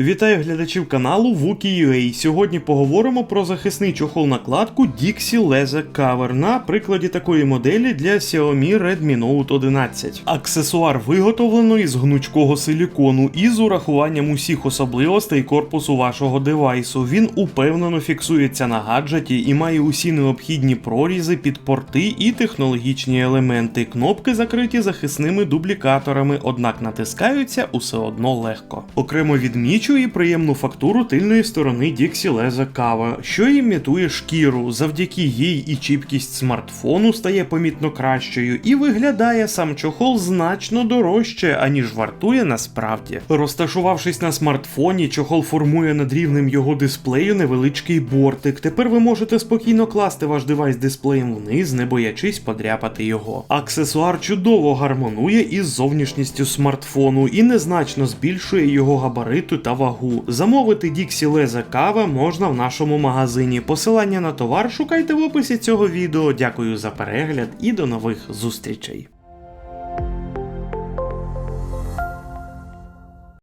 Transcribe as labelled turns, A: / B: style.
A: Вітаю глядачів каналу Wookie.ua. Сьогодні поговоримо про захисний чохол накладку Dixie Laser Cover на прикладі такої моделі для Xiaomi Redmi Note 11. Аксесуар виготовлено із гнучкого силікону і з урахуванням усіх особливостей корпусу вашого девайсу. Він упевнено фіксується на гаджеті і має усі необхідні прорізи під порти і технологічні елементи. Кнопки закриті захисними дублікаторами, однак натискаються усе одно легко. Окремо відмічу і приємну фактуру тильної сторони Dixie Laser Cover, що імітує шкіру. Завдяки їй і чіпкість смартфону стає помітно кращою, і виглядає сам чохол значно дорожче, аніж вартує насправді. Розташувавшись на смартфоні, чохол формує над рівнем його дисплею невеличкий бортик. Тепер ви можете спокійно класти ваш девайс дисплеєм вниз, не боячись подряпати його. Аксесуар чудово гармонує із зовнішністю смартфону і незначно збільшує його габариту та вагу. Замовити Діксі Леза Кава можна в нашому магазині. Посилання на товар шукайте в описі цього відео. Дякую за перегляд і до нових зустрічей.